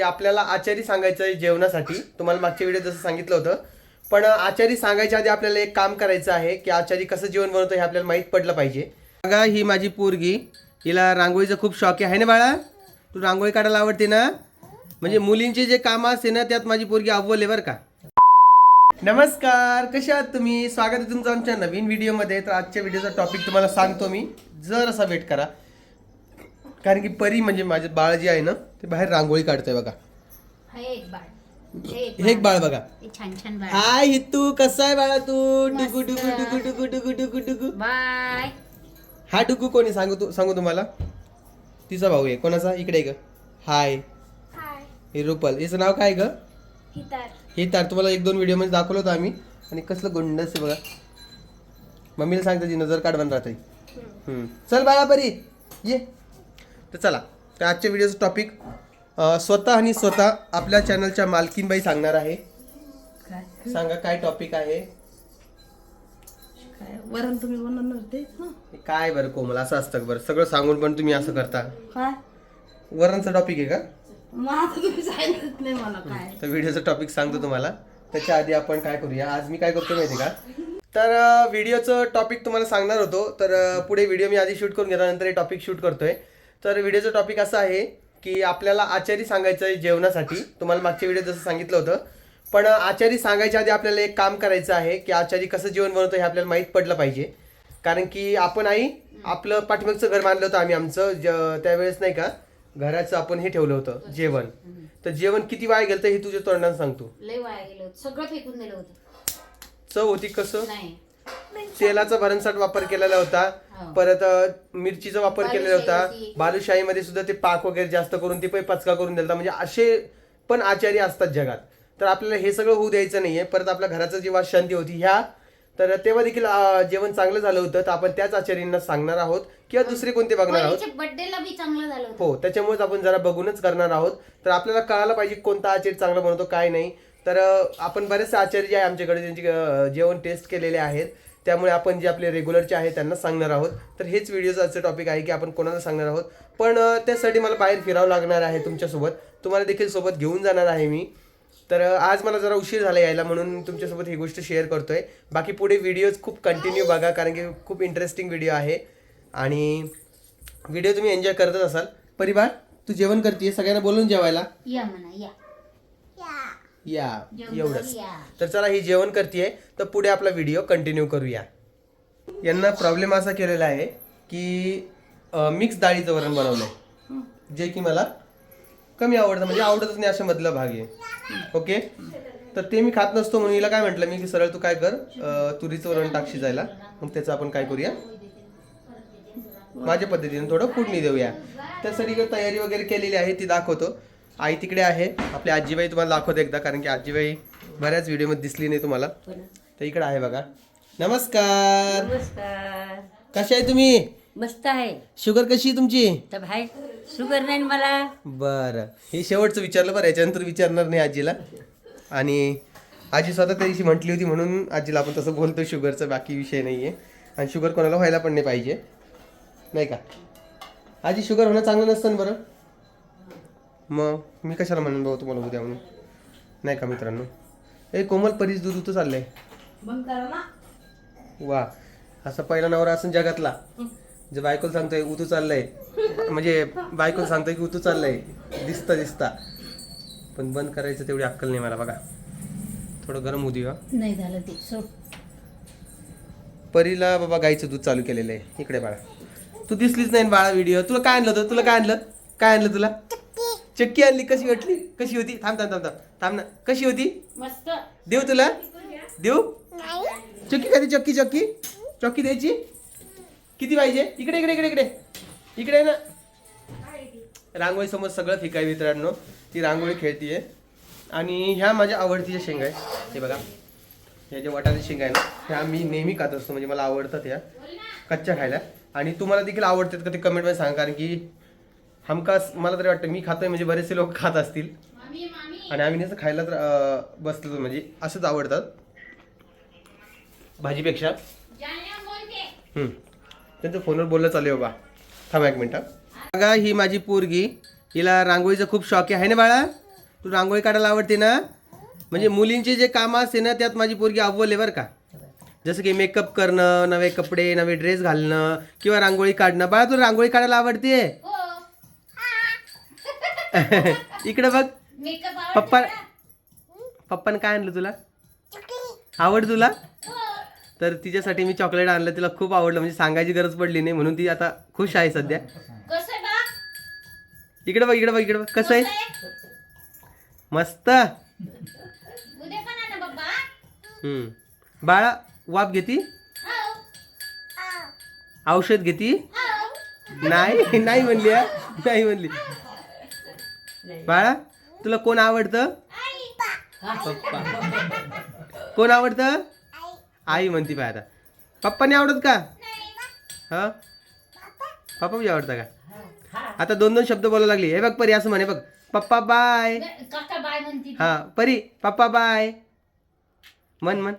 आपल्याला आचारी सांगायचं आहे जेवणासाठी. तुम्हाला मागच्या व्हिडिओ जसं सांगितलं होतं. पण आचारी सांगायच्या आधी आपल्याला एक काम करायचं आहे की आचारी कसं जेवण बनवतो हे आपल्याला माहीत पडलं पाहिजे. बघा ही माझी पोरगी. हिला रांगोळीचा खूप शौक आहे. ना बाळा? तू रांगोळी काढायला आवडते ना? म्हणजे मुलींचे जे काम असते ना त्यात माझी पोरगी अव्वल आहे बरं का. नमस्कार. कशा आहात तुम्ही? स्वागत आहे तुमचं आमच्या नवीन व्हिडिओमध्ये तर आजच्या व्हिडिओचा टॉपिक तुम्हाला सांगतो मी. जर असा वेट करा. कारण की परी म्हणजे माझे बाळ जे आहे ना ते बाहेर रांगोळी काढतोय बघा. हे एक बाळ. हे एक बाळ. बघा. हे छान छान बाळ. हाय हितू कसा आहे बाळा तू? डुगू. डुगू डुगू डुगू डुगू डुगू डुगू. बाय. हा डुगू कोणी सांगू तू सांगू तुम्हाला? तिचा भाऊ आहे. कोणाचा? इकडे ग. हाय. हे रुपल. हिचं नाव काय ग? हे तर तुम्हाला एक दोन व्हिडिओमध्ये दाखवलं होतं आम्ही. आणि कसलं गुंडस आहे बघा. मम्मीला सांगते ती नजर काढ राहते हम्म. चल बाळा परी. ये. तर चला तर आजच्या व्हिडिओचं टॉपिक स्वतः आणि स्वतः आपल्या चॅनलच्या मालकीनबाई सांगणार आहे. सांगा काय टॉपिक आहे? काय? वरण तुम्ही बनवणार ते हं. काय बरं कोमल असं असतं बरं? सगळं सांगून पण तुम्ही असं करता. काय? वरणचा टॉपिक आहे का? मग आता तुम्ही सांगत नाही मला काय. तर व्हिडिओचा टॉपिक सांगतो तुम्हाला. त्याच्या आधी आपण काय करूया? आज मी काय करतो माहिती का? तर अं, व्हिडिओचं टॉपिक तुम्हाला सांगणार होतो. तर अं, पुढे व्हिडिओ मी आधी शूट करून नंतर हे टॉपिक शूट करतोय. तर व्हिडिओचं टॉपिक असं आहे की आपल्याला आचारी सांगायचं आहे जेवणासाठी. तुम्हाला मागच्या व्हिडिओ जसं सांगितलं होतं. पण आचारी सांगायच्या आधी आपल्याला एक काम करायचं आहे की आचारी कसं जेवण बनवतो हे आपल्याला माहीत पडलं पाहिजे. कारण की आपण आई आपलं पाठीमागचं घर बांधलं होतं आम्ही आमचं. ज- त्यावेळेस नाही का घराचं आपण हे ठेवलं होतं जेवण. तर जेवण किती वाया गेलं हे तुझ्या तोंडाने सांगतो लय वाया गेलं सगळं फेकून दिलं होतं. चव होती कसं? नाही. तेलाचा भरमसाठ वापर केलेला होता. हो. परत मिरचीचा वापर केलेला होता बालुशाही होती. बालुशाहीमध्ये सुद्धा ते पाक वगैरे जास्त करून ते पण पचका करून दिला म्हणजे असे पण आचार्य असतात जगात. तर आपल्याला हे सगळं होऊ द्यायचं नाहीये. परत आपल्या घराचं जेव्हा शांती होती ह्या तर तेव्हा देखील जेवण चांगलं झालं होतं. तर आपण त्याच आचार्यांना सांगणार आहोत किंवा दुसरे कोणते बघणार आहोत? हो त्याच्यामुळेच आपण जरा बघूनच करणार आहोत. तर आपल्याला कळायला पाहिजे कोणता आचार्य चांगला बनवतो काय नाही. तर आपण बरेचसे आचार्य जे आहे आमच्याकडे त्यांचे जेवण टेस्ट केलेले आहेत. त्यामुळे आपण जे आपले रेग्युलरचे आहेत त्यांना सांगणार आहोत. तर हेच व्हिडिओचं आजचं टॉपिक आहे की आपण कोणाला सांगणार आहोत. पण त्यासाठी मला बाहेर फिरावं लागणार आहे तुमच्यासोबत. तुम्हाला देखील सोबत घेऊन जाणार आहे मी. तर आज मला जरा उशीर झाला यायला म्हणून तुमच्यासोबत ही गोष्ट शेअर करतोय. बाकी पुढे व्हिडिओज खूप कंटिन्यू बघा कारण की खूप इंटरेस्टिंग व्हिडिओ आहे. आणि व्हिडिओ तुम्ही एन्जॉय करतच असाल. परिवार तू जेवण करते सगळ्यांना बोलून जेवायला? या म्हणा या. या एवढंच. तर चला ही जेवण करते तर पुढे आपला व्हिडिओ कंटिन्यू करूया. यांना प्रॉब्लेम असा केलेला आहे की मिक्स डाळीचं वरण बनवलंय. जे की मला कमी आवडतं म्हणजे आवडतच नाही अशा मधला भाग आहे. ओके? तर ते मी खात नसतो म्हणून हिला काय म्हटलं मी की सरळ तू काय कर तुरीचं वरण टाक शिजायला मग त्याचं आपण काय करूया? माझ्या पद्धतीने थोडं फोडणी देऊया. त्यासाठी तयारी वगैरे केलेली आहे ती दाखवतो. आई तिकडे आहे. आपली आजीबाई तुम्हाला दाखवतो एकदा कारण की आजीबाई बऱ्याच व्हिडिओमध्ये दिसली नाही तुम्हाला. तर इकडे आहे बघा. नमस्कार. नमस्कार. कशा आहे तुम्ही? मस्त आहे. शुगर कशी आहे तुमची? तर भाई शुगर नाही ना मला? बरं. हे शेवटचं विचारलं बरं याच्यानंतर विचारणार नाही आजीला. आणि आजी स्वतः त्या दिवशी म्हटली होती म्हणून आजीला आपण तसं बोलतो शुगरचा बाकी विषय नाही आहे आणि शुगर कोणाला व्हायला पण नाही पाहिजे. नाही का? आजी शुगर होणं चांगलं नसतं ना बरं? मग मी कशाला म्हणून भाऊ तुम्हाला उद्या म्हणून? नाही का मित्रांनो? ए कोमल परीच दूध उतू चाललंय. बंद करा ना. वा असा पहिला नवरा असून जगातला. जे बायकोला सांगतोय उतू चाललंय. म्हणजे बायकोला सांगतोय की उतू चाललंय. दिसता दिसता. पण बंद करायचं तेवढी अक्कल नाही मला बघा. थोडं गरम होऊ हा. नाही झालं ते सोड. परीला बाबा गाईचं दूध चालू केलेलं आहे. इकडे बाळा. तू दिसलीच नाही ना बाळा व्हिडिओ तुला काय आणलं होतं? तुला काय आणलं? काय आणलं तुला? चक्की आणली कशी वाटली? कशी होती? थांब थांब थांब थांब. थांब ना. कशी होती? मस्त. देऊ तुला? देऊ? चक्की कधी चक्की चक्की? चक्की द्यायची? किती पाहिजे? इकडे इकडे इकडे इकडे. इकडे ना. रांगोळी समोर सगळं फिक आहे मित्रांनो. ती रांगोळी खेळतीये. आणि ह्या माझ्या आवडतीच्या शेंगा आहे हे बघा. ह्या ज्या वाटाच्या शेंगा आहे ना ह्या मी नेहमी खात असतो. म्हणजे मला आवडतात ह्या. कच्च्या खायला. आणि तुम्हाला देखील आवडतात का ते कमेंटमध्ये सांगा. कारण की हमखास मला तरी वाटतं मी खातोय म्हणजे बरेचसे लोक खात असतील. आणि आम्ही नुसतं खायला तर बसलो म्हणजे असंच आवडतात. भाजीपेक्षा. त्यांचं फोनवर बोलणं चालू आहे बाबा. थांबा एक मिनिट. बघा ही माझी पोरगी. हिला रांगोळीचा खूप शौक आहे. ना बाळा? तू रांगोळी काढायला आवडते ना? म्हणजे मुलींचे जे काम असते ना त्यात माझी पोरगी अव्वल आहे बरं का? जसं की मेकअप करणं नवे कपडे नवे ड्रेस घालणं किंवा रांगोळी काढणं. बाळा तुला रांगोळी काढायला आवडते? हो. इकडे बघ. पप्पा पप्पाने काय आणलं तुला? आवड तुला? तर तिच्यासाठी मी चॉकलेट आणलं तिला खूप आवडलं म्हणजे सांगायची गरज पडली नाही म्हणून ती आता खुश आहे सध्या. इकडे बघ इकडे बघ इकडे बघ. कसं आहे? मस्त. बाळा वाफ घेती? हो. औषध घेती? हो. नाही नाही म्हणली हा. नाही म्हणली. बाळा तुला कोण आवडतं? पप्पा कोण आवडतं? आई म्हणती पाय आता. पप्पाने आवडत का? हा? पप्पा बी आवडतं का? आता दोन दोन शब्द बोलायला लागली. हे बघ परी असं म्हणे बघ. पप्पा बाय. हा परी पप्पा बाय. मन बाय.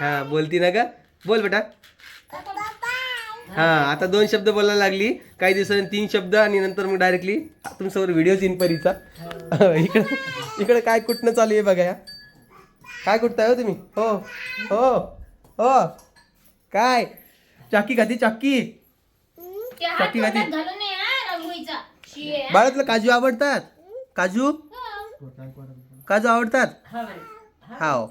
हा बोलती ना का बोल बेटा. हा आता दोन शब्द बोलायला लागली. काही दिवसांनी तीन शब्द आणि नंतर मग डायरेक्टली तुमच्यावर व्हिडिओ येईन परीचा. इकडं इकडं काय कुठनं चालू आहे बघा या. काय कुठताय हो तुम्ही? हो हो हो. काय? चाकी खाती चाकी. ते हात काकी काकी. तोंडात घालून ये हा रांगोळीचा. शी आहे, हा. बाळा तुला काजू आवडतात? काजू? हो. काजू आवडतात? हाव.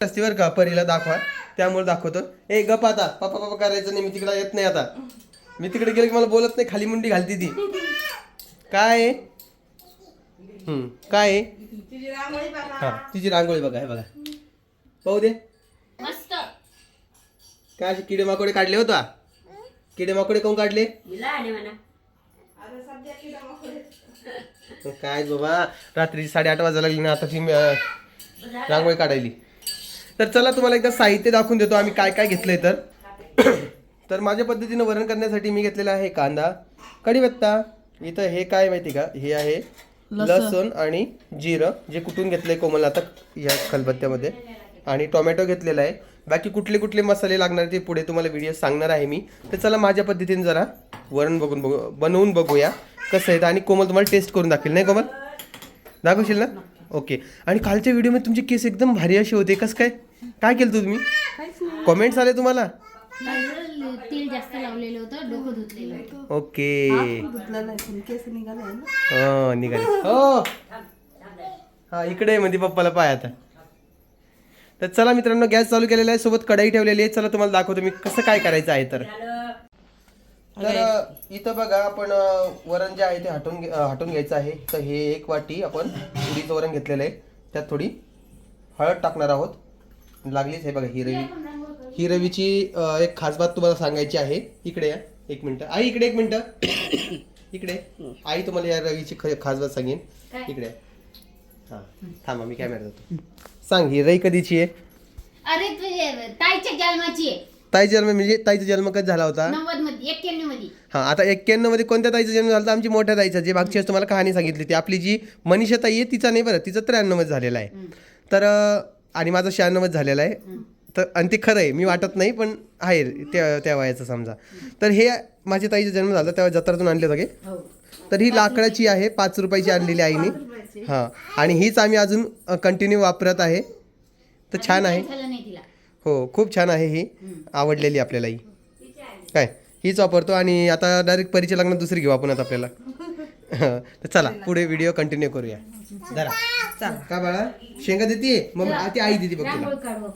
रस्त्यावर का परीला दाखवा. त्यामुळे दाखवतो. ए गप आता. पप्पा पप्पा करायचं नाही मी तिकडे येत नाही आता. मी तिकडे गेलो की मला बोलत नाही खाली मुंडी घालती ती. काय आहे? हम्म, काय आहे? तिची रांगोळी बघा हा तिची रांगोळी बघा हे बघा. पाहू दे. मस्त. काय असे किडे माकोडे काढले होता किडे माकोडे कोण काढले. काय बाबा रात्री साडेआठ वाजायला लागली ना आता ती अं, रांगोळी काढायली. तर चला तुम्हाला एकदा साहित्य दाखवून देतो आम्ही काय काय घेतलंय तर. तर माझ्या पद्धतीनं वरण करण्यासाठी मी घेतलेला आहे कांदा कढीपत्ता. इथं हे काय माहिती का? हे आहे लसूण. आणि जिरं जे कुटून घेतलंय कोमल आता या खलबत्त्यामध्ये. आणि टोमॅटो घेतलेला आहे. बाकी कुठले कुठले मसाले लागणार ते पुढे तुम्हाला व्हिडिओ सांगणार आहे मी. तर चला माझ्या पद्धतीने जरा वरण बघून बघू बनवून बघूया कसं आहे. आणि कोमल तुम्हाला टेस्ट करून दाखवेल नाही कोमल? दाखवशील ना? ओके आणि कालच्या व्हिडिओमध्ये तुमचे केस एकदम भारी असे होते. कसं काय? काय केलं तुम्ही? काहीच नाही. कमेंट्स आले तुम्हाला? माझं तेल जास्त लावलेलं होतं डोकं धुतलेलं होतं. ओके. धुतलं नाही पण केस निघाले ना हो निघाले. हो. हा इकडे आहे मध्ये पप्पाला पाय आता. तर चला मित्रांनो गॅस चालू केलेला आहे सोबत कढई ठेवलेली आहे. चला तुम्हाला दाखवतो मी कसं काय करायचं आहे तर. तर अ, इथं बघा आपण अ, वरण जे आहे ते घे- अ, हटून घ्यायचं आहे. तर हे एक वाटी आपण उडीचं वरण घेतलेलं आहे. त्यात थोडी हळद टाकणार आहोत. लागलीच हे बघा ही रवी. ही रवीची एक खास बात तुम्हाला सांगायची आहे. इकडे या एक मिनिट. आई इकडे एक मिनिट. इकडे. आई तुम्हाला या रवीची खास बात सांगेन? इकडे हा थांबा मी कॅमेरा देतो सांग ही रई कधीची आहे? अरे तुझे ताईच्या जन्माची आहे. ताई जन्म म्हणजे ताईचा जन्म कधी झाला होता? नव्वदमध्ये एक्क्याण्णवमध्ये हा आता एक्क्याण्णवमध्ये कोणत्या ताईचा जन्म झाला? आमची मोठ्या ताईचा जे मागची तुम्हाला कहाणी सांगितली ती आपली जी मनीषा ताई आहे तिचा नाही बरं तिचा त्र्याण्णवमध्ये झालेला आहे. तर आणि माझा शहाण्णवमध्ये झालेला आहे. तर आणि ते खरं आहे. मी वाटत नाही पण आहे त्या त्या वयाचं समजा. तर हे माझ्या ताईचा जन्म झाला तेव्हा जत्रातून आणले होते तर ही लाकडाची आहे पाच रुपयाची आणलेली आईने. हां. आणि हीच आम्ही अजून कंटिन्यू वापरत आहे. तर छान आहे. हो खूप छान आहे ही. आवडलेली आपल्याला ही. काय? हीच वापरतो आणि आता डायरेक्ट परीच्या लग्नात दुसरी घेऊ आपण आता आपल्याला. तर चला पुढे व्हिडिओ कंटिन्यू करूया. जरा का बाळा? शेंगा देते मग ती आई देते बघ तुला.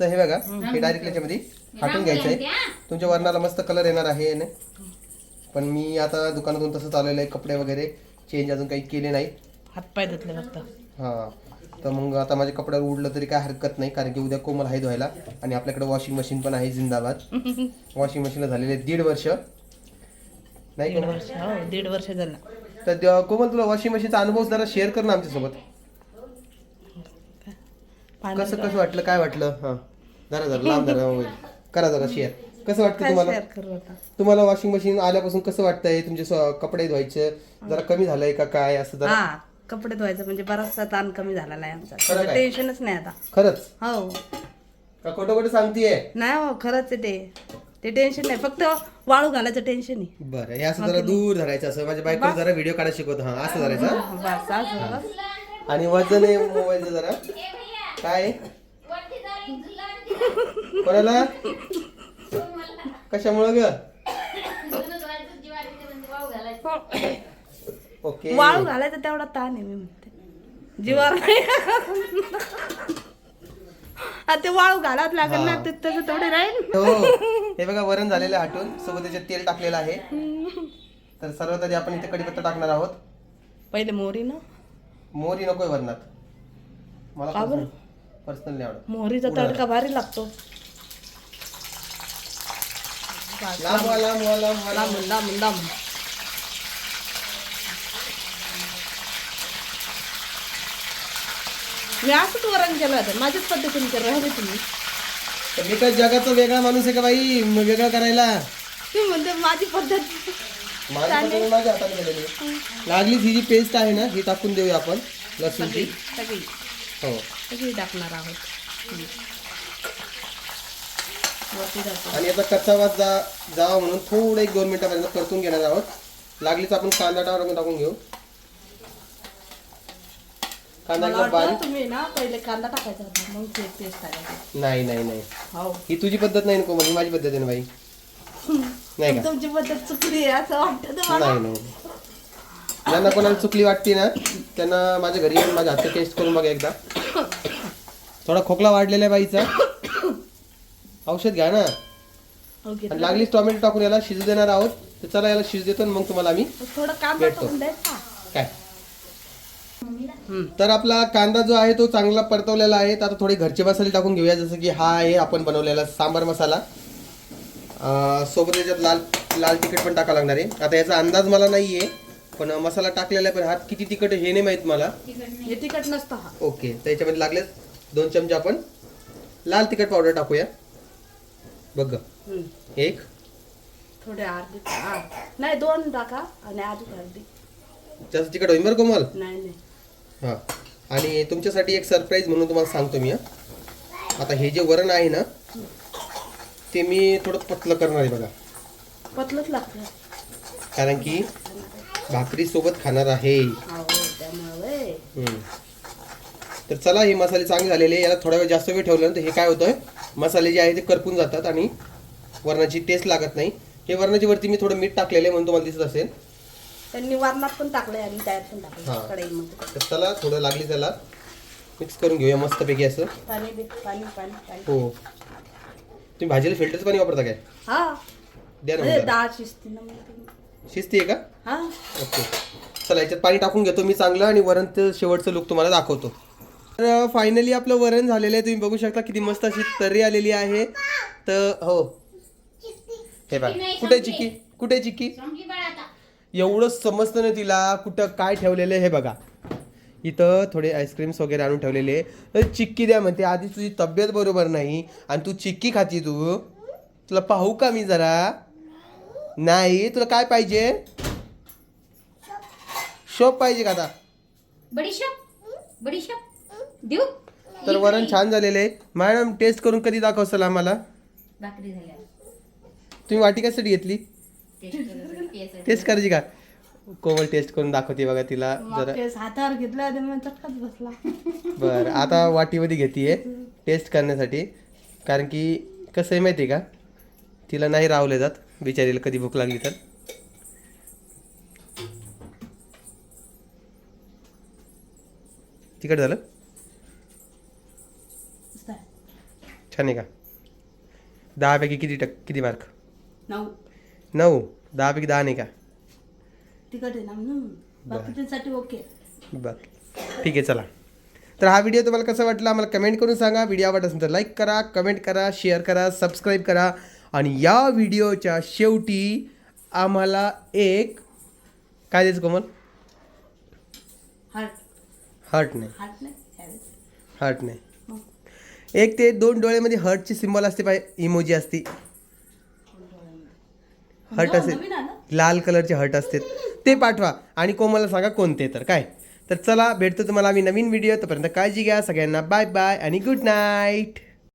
तर हे बघा हे डायरेक्ट याच्यामध्ये हाटून घ्यायचं आहे. तुमच्या वर्णाला मस्त कलर येणार आहे. पण मी आता दुकानातून तसंच आलेलं आहे कपडे वगैरे चेंज अजून काही केले नाही. हातपाय धुतले फक्त. हां. तर मग आता माझ्या कपड्यावर उडलं तरी काय हरकत नाही कारण की उद्या कोमल आहे धुवायला आणि आपल्याकडे वॉशिंग मशीन पण आहे जिंदाबाद. वॉशिंग मशीनला झालेले दीड वर्ष. नाही हो दीड वर्ष झालं. तर कोमल तुला वॉशिंग मशीनचा अनुभव जरा शेअर कर ना आमच्यासोबत. कसं कसं वाटलं काय वाटलं? हां. जरा जरा लांब जरा मोबाईल करा जरा शेअर कसं वाटतं तुम्हाला? तुम्हाला वॉशिंग मशीन आल्यापासून कसं वाटतंय? तुमचे कपडे धुवायचे? जरा कमी झालंय का काय? असं जरा. कपडे धुवायचं म्हणजे बराचसा ताण कमी झालेला आहे आमचा? टेन्शनच नाही आता. खरंच? हो. का खोटं खोटं सांगतीये? नाही हो खरंच ते. ते टेन्शन नाही. फक्त वाळू घालायचं टेन्शन आहे. बरं हे असं जरा दूर धरायचं असं. माझ्या बायको जरा व्हिडिओ काढायला शिकवतो. हा असं धरायचं बस असं बस. आणि वजन आहे मोबाईलचं जरा. काय? कोणाला? कशामुळं ग? ओके. वाळू घालायचं तेवढा ताण आहे मी म्हणते. जीवावर नाही आ, ते वाळू घालावं लागेल ना ते तसं थोडे राहील. हो हे. बघा वरण झालेलं आहे आटून. सोबत त्याच्यात तेल टाकलेलं आहे. तर सर्वात आधी आपण इथे कढीपत्ता टाकणार आहोत. पहिले मोहरी ना? मोहरी नकोय वरणात. मला बरं? पर्सनल नाही आवडत. मोहरीचा तडका भारी लागतो. लांब व्हा, लांब व्हा, लांब व्हा, लांब लांबून लांबून मी असंच वरण केलं होतं. माझ्याच पद्धतीने केलं दे तुम्ही. तर मी काय जगाचा वेगळा माणूस आहे का बाई? वेगळं करायला? तुम्ही म्हणते माझी पद्धत. माझी पद्धत माझ्या हाताने केलेली आहे. लागलीच ही जी पेस्ट आहे ना ही टाकून देऊया आपण लसूणची. सगळी हो. सगळी टाकणार आहोत. वरती आणि याचा कच्चा वास जा जावा म्हणून थोडं एक दोन मिनिटापर्यंत परतून घेणार आहोत. लागलीच आपण कांदा टाकून टाकून घेऊ. कांदा मला एकदम बारीक वाटलं तुम्ही ना पहिले कांदा टाकायचा होता मग ते टेस्ट टाकायची नाही नाही नाही. हो. ही तुझी पद्धत नाही नको म्हणजे माझी पद्धत आहे ना बाई. नाही का? तुमची पद्धत चुकली आहे असं वाटतं तुम्हाला? नाही नाही. ज्यांना कोणाला चुकली वाटते ना त्यांना माझ्या घरी येऊन माझ्या हातचं टेस्ट करून बघा एकदा. थोडा खोकला वाढलेला आहे बाईचा. औषध घ्या ना. ओके आणि लागलीच टोमॅटो टाकून याला शिजू देणार आहोत. तर चला याला शिजू देतो आणि मग तुम्हाला आम्ही थोडं कांदा भेटतो. द्यायचा. काय? तर आपला कांदा जो आहे तो चांगला परतवलेला आहे. तर आता थोडे घरचे मसाले टाकून घेऊया. जसं की हा आहे आपण बनवलेला सांबार मसाला. सोबत याच्यात लाल लाल तिखट पण टाकावं लागणार आहे. आता याचा अंदाज मला नाही आहे पण मसाला टाकलेला आहे पण हा किती तिखट हे नाही माहीत मला. हे तिखट नसतं हा. ओके तर याच्यामध्ये लागले दोन चमचे आपण लाल तिखट पावडर टाकूया. बघ. एक. थोडे अर्धी. नाही दोन टाका आणि अर्धी. जास्त तिखट होईल बरं कोमल नाही नाही. हां. आणि तुमच्यासाठी एक सरप्राईज म्हणून तुम्हाला सांगतो मी हं. आता हे जे वरण आहे ना ते मी थोडं पतलं करणार आहे बघा. पतलंच लागतं. कारण की भाकरी सोबत खाणार आहे. हम्म. तर चला हे मसाले चांगले झालेले याला थोडा वेळ जास्त वेळ ठेवल्यानंतर हे काय होतं मसाले जे आहे ते करपून जातात आणि वरणाची टेस्ट लागत नाही. हे वरणाची वरती मी थोडं मीठ टाकलेलं आहे म्हणून तुम्हाला दिसत असेल. त्यांनी वारणात पण टाकले आणि त्यात पण हा. टाकले कढईमध्ये. तर चला थोडं लागली त्याला. मिक्स करून घेऊया मस्तपैकी असं. पाणी दे पाणी पाणी पाणी. हो. तुम्ही भाजीला फिल्टरचं पाणी वापरता काय? हा. द्या ना मला. डाळ शिजते ना मग ती. शिजते का? हा. ओके. चला याच्यात पाणी टाकून घेतो मी चांगलं आणि वरणचं शेवटचं लुक तुम्हाला दाखवतो. तर फायनली आपलं वरण झालेलं आहे. तुम्ही बघू शकता किती मस्त अशी तर्री आलेली आहे. तर हो. हे बघा. कुठे चिक्की? कुठे चिक्की? एवढं समजतं ना तिला कुठं काय ठेवलेलं आहे हे बघा. इथं थोडे आईस्क्रीम्स वगैरे आणून ठेवलेले. तर चिक्की द्या म्हणते आधी तुझी तब्येत बरोबर नाही आणि तू चिक्की खाती तू. तुला पाहू का मी जरा? नाही तुला काय पाहिजे? शोप पाहिजे का आता? बडीशॉप बडीशॉप देऊ. तर वरण छान झालेलं आहे. मॅडम टेस्ट करून कधी दाखवसाल आम्हाला? भाकरी झाल्या. तुम्ही वाटी कशासाठी घेतली? टेस्ट करून टेस्ट टेस्ट करायची का? कोमल टेस्ट करून दाखवते बघा तिला जरा. हातावर घेतलं चटकाच बसला. बरं आता वाटीमध्ये घेते टेस्ट करण्यासाठी. कारण की कसं आहे माहिती आहे का? तिला नाही रावले जात. बिचारीला कधी भूक लागली तर. तिकट झालं? छान आहे का? दहापैकी किती टक किती मार्क नऊ. नऊ. दहापैकी दहा नाही का? तिखट आहे ना म्हणून. बाकीच्यासाठी ओके. बर. ठीक आहे चला. तर हा व्हिडिओ तुम्हाला कसा वाटला आम्हाला कमेंट करून सांगा. व्हिडिओ आवडत असेल तर लाईक करा कमेंट करा शेअर करा सबस्क्राईब करा. आणि या व्हिडिओच्या शेवटी आम्हाला एक काय द्यायचं कोमल? हार्ट हर्ट नाही हार्ट नाही त्यावेळेस. हर्ट नाही मग? एक ते दोन डोळ्यामध्ये हर्टची सिम्बॉल असते पाहिजे इमोजी असते. हर्ट हो, असेल. लाल कलरचे हर्ट असते ते पाठवा. आणि कोमलला सांगा कोणते तर. काय? तर चला भेटतो तुम्हाला आम्ही नवीन व्हिडिओ तोपर्यंत काळजी घ्या सगळ्यांना. बाय बाय आणि गुड नाईट